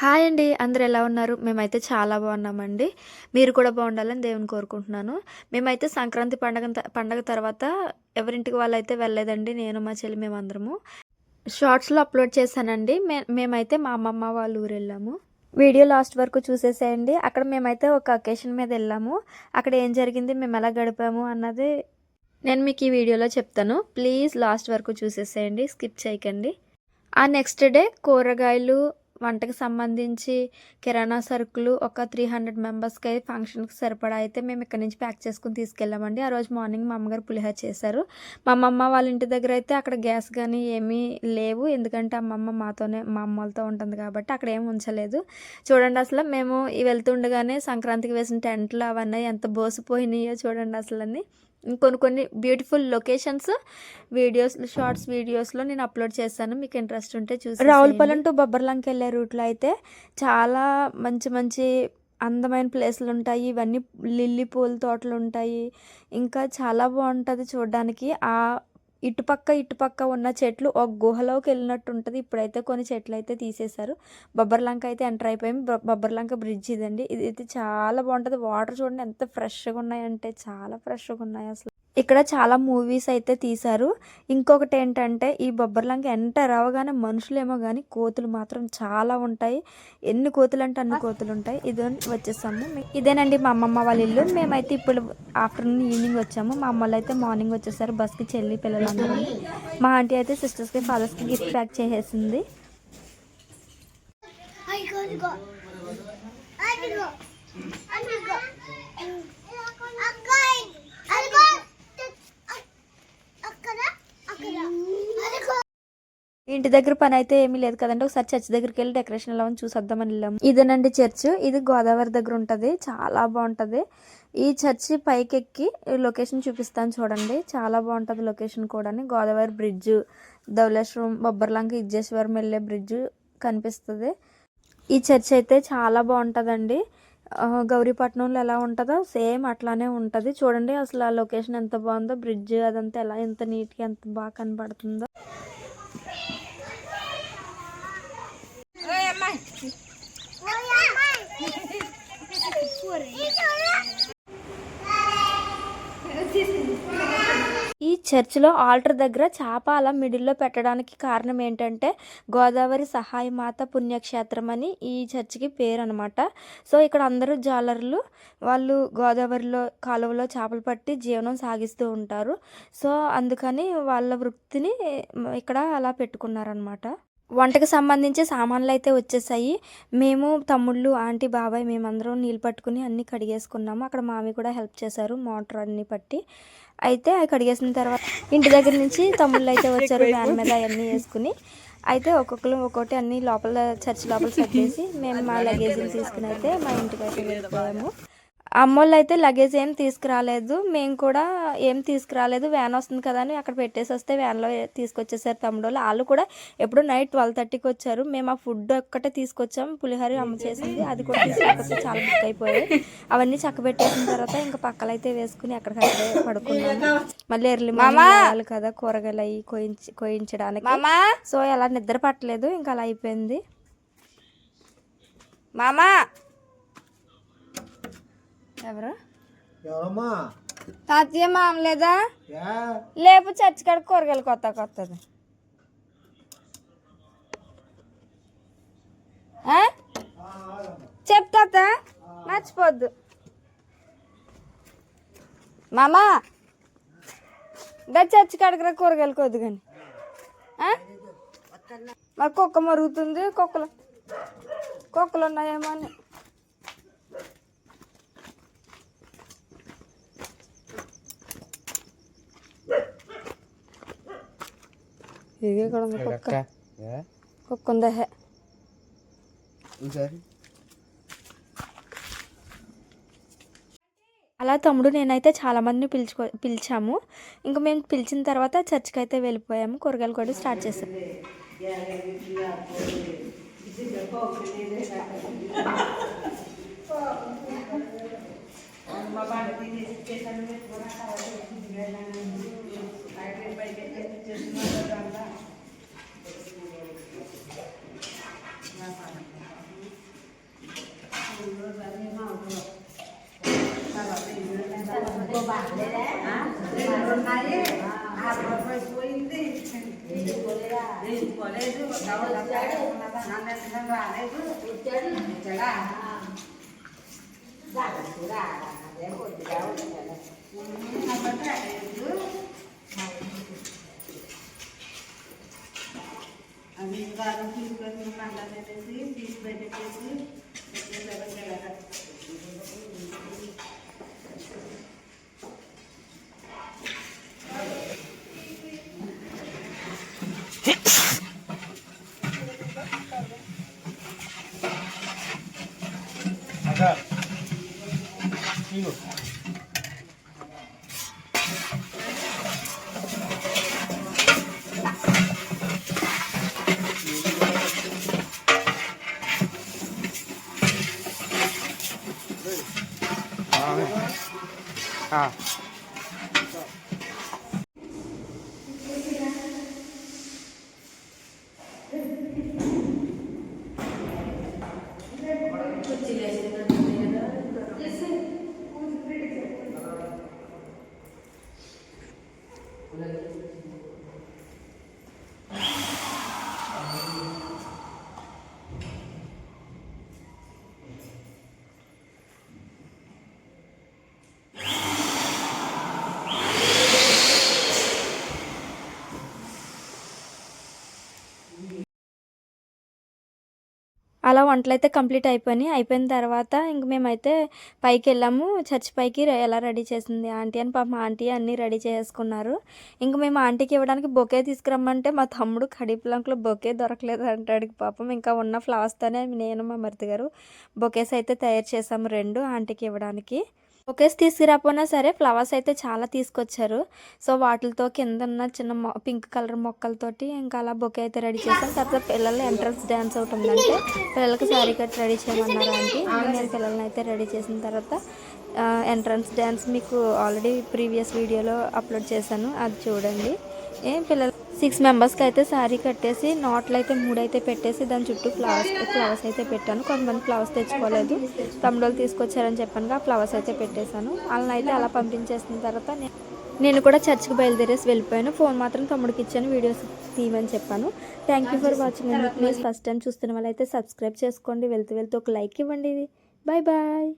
Hi అండి. అందరు ఎలా ఉన్నారు? మేమైతే చాలా బాగున్నామండి. మీరు కూడా బాగుండాలని దేవుని కోరుకుంటున్నాను. మేమైతే సంక్రాంతి పండగ పండగ తర్వాత ఎవరింటికి వాళ్ళైతే వెళ్ళలేదండి. నేను మా చెల్లి మేమందరము. షార్ట్స్లో అప్లోడ్ చేశానండి. మే మేమైతే మా అమ్మమ్మ వాళ్ళ ఊరు వెళ్ళాము. వీడియో లాస్ట్ వరకు చూసేసేయండి. అక్కడ మేమైతే ఒక అకేషన్ మీద వెళ్ళాము. అక్కడ ఏం జరిగింది? మేము ఎలా గడిపాము అన్నది నేను మీకు ఈ వీడియోలో చెప్తాను. ప్లీజ్ లాస్ట్ వరకు చూసేసేయండి. స్కిప్ చేయకండి. ఆ నెక్స్ట్ డే కూరగాయలు వంటకి సంబంధించి కిరాణా సరుకులు ఒక త్రీ హండ్రెడ్ మెంబర్స్కి అయితే ఫంక్షన్కి సరిపడా అయితే మేము ఇక్కడ నుంచి ప్యాక్ చేసుకుని తీసుకెళ్ళామండి. ఆ రోజు మార్నింగ్ మా అమ్మగారు పులిహోర చేశారు. మా అమ్మమ్మ వాళ్ళ ఇంటి దగ్గర అయితే అక్కడ గ్యాస్ కానీ ఏమీ లేవు. ఎందుకంటే అమ్మమ్మ మాతోనే మా అమ్మలతో ఉంటుంది కాబట్టి అక్కడ ఏం ఉంచలేదు. చూడండి అసలు మేము వెళ్తుండగానే సంక్రాంతికి వేసిన టెంట్లు అవన్నీ ఎంత బోసిపోయినాయో చూడండి అసలు అన్నీ కొన్ని కొన్ని బ్యూటిఫుల్ లొకేషన్స్ వీడియోస్ షార్ట్స్ వీడియోస్లో నేను అప్లోడ్ చేస్తాను. మీకు ఇంట్రెస్ట్ ఉంటే చూసి రావులపాలెం టు బొబ్బర్లంకి వెళ్ళే రూట్లో అయితే చాలా మంచి మంచి అందమైన ప్లేస్లు ఉంటాయి. ఇవన్నీ లిల్లీ పూల తోటలు ఉంటాయి. ఇంకా చాలా బాగుంటుంది చూడడానికి. ఆ ఇటుపక్క ఇటుపక్క ఉన్న చెట్లు ఒక గుహలోకి వెళ్ళినట్టు ఉంటుంది ఇప్పుడైతే కొన్ని చెట్లు అయితే తీసేశారు బొబ్బర్లంక అయితే ఎంటర్ అయిపోయింది. బొబ్బర్లంక బ్రిడ్జ్ ఇదండి. ఇది అయితే చాలా బాగుంటుంది. వాటర్ చూడండి ఎంత ఫ్రెష్గా ఉన్నాయంటే చాలా ఫ్రెష్గా ఉన్నాయి అసలు. ఇక్కడ చాలా మూవీస్ అయితే తీశారు. ఇంకొకటి ఏంటంటే ఈ బొబ్బర్లంక ఎంటర్ అవ్వగానే మనుషులేమో కానీ కోతులు మాత్రం చాలా ఉంటాయి. ఎన్ని కోతులు అంటే అన్ని కోతులు ఉంటాయి ఇది వచ్చేసాము ఇదేనండి మా అమ్మమ్మ వాళ్ళ ఇల్లు. మేమైతే ఇప్పుడు ఆఫ్టర్నూన్ ఈవినింగ్ వచ్చాము. మా అమ్మలు అయితే మార్నింగ్ వచ్చేసారు. బస్కి చెల్లి పిల్లలందరూ. మా ఆంటీ అయితే సిస్టర్స్కి ఫాదర్స్కి గిఫ్ట్ ప్యాక్ చేసేసింది. ఇంటి దగ్గర పని అయితే ఏమీ లేదు కదండి. ఒకసారి చర్చ్ దగ్గరికి వెళ్ళి డెకరేషన్ ఎలా ఉంది చూసొద్దామని వెళ్ళాము. ఇదేనండి చర్చ్. ఇది గోదావరి దగ్గర ఉంటుంది. చాలా బాగుంటుంది. ఈ చర్చి పైకి ఎక్కి లొకేషన్ చూపిస్తాను చూడండి. చాలా బాగుంటుంది లొకేషన్ కూడా గోదావరి బ్రిడ్జ్ ధవలేశ్వరం బొబ్బర్లంక ఇజ్జేశ్వరం వెళ్ళే బ్రిడ్జ్ కనిపిస్తుంది. ఈ చర్చ్ అయితే చాలా బాగుంటుందండి. గౌరీపట్నంలో ఎలా ఉంటుందో సేమ్ అట్లానే ఉంటుంది. చూడండి అసలు ఆ లొకేషన్ ఎంత బాగుందో. బ్రిడ్జ్ అదంతా ఎలా ఎంత నీట్గా ఎంత బాగా కనబడుతుందో. చర్చిలో ఆల్టర్ దగ్గర చేప అలా మిడిల్లో పెట్టడానికి కారణం ఏంటంటే గోదావరి సహాయమాత పుణ్యక్షేత్రం అని ఈ చర్చికి పేరు అనమాట సో ఇక్కడ అందరూ జాలర్లు వాళ్ళు గోదావరిలో కాలువలో చేపలు పట్టి జీవనం సాగిస్తూ ఉంటారు. సో అందుకని వాళ్ళ వృత్తిని ఇక్కడ అలా పెట్టుకున్నారనమాట వంటకు సంబంధించి సామాన్లు అయితే వచ్చేసాయి. మేము తమ్ముళ్ళు ఆంటీ బాబాయ్ మేమందరం నీళ్ళు పట్టుకుని అన్నీ కడిగేసుకున్నాము. అక్కడ మామి కూడా హెల్ప్ చేశారు మోటార్ అన్నీ పట్టి. అయితే అవి కడిగేసిన తర్వాత ఇంటి దగ్గర నుంచి తమ్ముళ్ళు అయితే వచ్చారు వ్యాన్ మీద అవన్నీ వేసుకుని. అయితే ఒక్కొక్కరు ఒక్కొక్కటి అన్ని లోపల చర్చి లోపల సెట్ చేసి మేము మా లగేజీలు తీసుకుని అయితే మా ఇంటికి అయితే వెళ్ళిపోయాము. అమ్మోళ్ళు అయితే లగేజ్ ఏం తీసుకురాలేదు. మేము కూడా ఏం తీసుకురాలేదు. వ్యాన్ వస్తుంది కదా అని అక్కడ పెట్టేసి వస్తే వ్యాన్లో తీసుకొచ్చేసారు తమ్ముడు వాళ్ళు కూడా ఎప్పుడు నైట్ ట్వెల్వ్ థర్టీకి వచ్చారు. మేము ఆ ఫుడ్ ఒక్కటే తీసుకొచ్చాము పులిహోర అమ్మ చేసింది. అది కూడా తీసుకొస్తే చాలా బుక్ అయిపోయాయి. అవన్నీ చక్కబెట్టేసిన తర్వాత ఇంకా పక్కలు అయితే వేసుకుని అక్కడికక్కడే పడుకున్నాము. మళ్ళీ ఎర్లీ మార్నింగ్ కదా కూరగాయలు అవి కోయించి కోయించడానికి. సో అలా నిద్ర పట్టలేదు. ఇంకా అలా అయిపోయింది. మామా! ఎవరు? ఎవరమ్మా? తాతయ్య మామలేదా? లేపు చర్చి కాడ కూరగాయలు కొత్త కొత్తది. చెప్తాత మర్చిపోద్దు. మామా దా చర్చి కాడకి కూరగాయలు కొద్దు కానీ మరి కుక్క మరుగుతుంది కుక్కలు కుక్కలు ఉన్నాయేమో అని. ఇదిగే కుక్క. కుక్క ఉందా? అలా తమ్ముడు నేనైతే చాలామందిని పిలుచుకో పిలిచాము. ఇంకా మేము పిలిచిన తర్వాత చర్చ్కి అయితే వెళ్ళిపోయాము. కూరగాయలు కూడా స్టార్ట్ చేసాము మా ఉన్నాయి ఆ రూపాయి పోయింది పోలేదు డబ్బులు వచ్చాడు నన్ను ఎందుకని రాలేదు వచ్చాడా అప్పటి రాలేదు అది వారం తీసుకొని మండలం వేసి తీసి పెట్టేసి え。あ。いいの。ఇగో ఆ. అలా వంటలు అయితే కంప్లీట్ అయిపోయినాయి. అయిపోయిన తర్వాత ఇంక మేమైతే పైకి వెళ్ళాము. చర్చ్ పైకి ఎలా రెడీ చేసింది ఆంటీ అని పాప ఆంటీ అన్నీ రెడీ చేసుకున్నారు. ఇంక మేము ఆంటీకి ఇవ్వడానికి బొకే తీసుకురమ్మంటే మా తమ్ముడు కడిపులంకులో బొకే దొరకలేదు అంటాడు. పాపం ఇంకా ఉన్న ఫ్లవర్స్తోనే నేను మా మరిది గారు బొకేస్ అయితే తయారు చేసాము రెండు ఆంటీకి ఇవ్వడానికి. బొకేస్ తీసుకురాపోయినా సరే ఫ్లవర్స్ అయితే చాలా తీసుకొచ్చారు. సో వాటితో కింద ఉన్న చిన్న పింక్ కలర్ మొక్కలతోటి ఇంకా అలా బొకే అయితే రెడీ చేశాను తర్వాత పిల్లలు ఎంట్రన్స్ డ్యాన్స్ ఒకటి ఉందంటే పిల్లలకి సారీ కట్ రెడీ చేయమన్నారు ఆంటీ? నేను పిల్లల్ని అయితే రెడీ చేసిన తర్వాత ఎంట్రన్స్ డ్యాన్స్ మీకు ఆల్రెడీ ప్రీవియస్ వీడియోలో అప్లోడ్ చేశాను. అది చూడండి. ఏం పిల్లలు సిక్స్ మెంబర్స్కి అయితే శారీ కట్టేసి నాట్లు అయితే మూడు అయితే పెట్టేసి దాని చుట్టూ ఫ్లవర్స్ ఫ్లవర్స్ అయితే పెట్టాను. కొంతమంది ఫ్లవర్స్ తెచ్చుకోలేదు. తమ్ముడోళ్ళు తీసుకొచ్చారని చెప్పాను ఆ ఫ్లవర్స్ అయితే పెట్టేశాను. వాళ్ళని అయితే అలా పంపించేసిన తర్వాత నేను కూడా చర్చ్కి బయలుదేరేసి వెళ్ళిపోయాను. ఫోన్ మాత్రం తమ్ముడికి ఇచ్చాను వీడియోస్ తీయమని చెప్పాను. థ్యాంక్ యూ ఫర్ వాచింగ్ అండి ప్లీజ్ ఫస్ట్ టైం చూస్తున్న వాళ్ళైతే సబ్స్క్రైబ్ చేసుకోండి. వెళ్తూ వెళ్తూ ఒక లైక్ ఇవ్వండి. Bye bye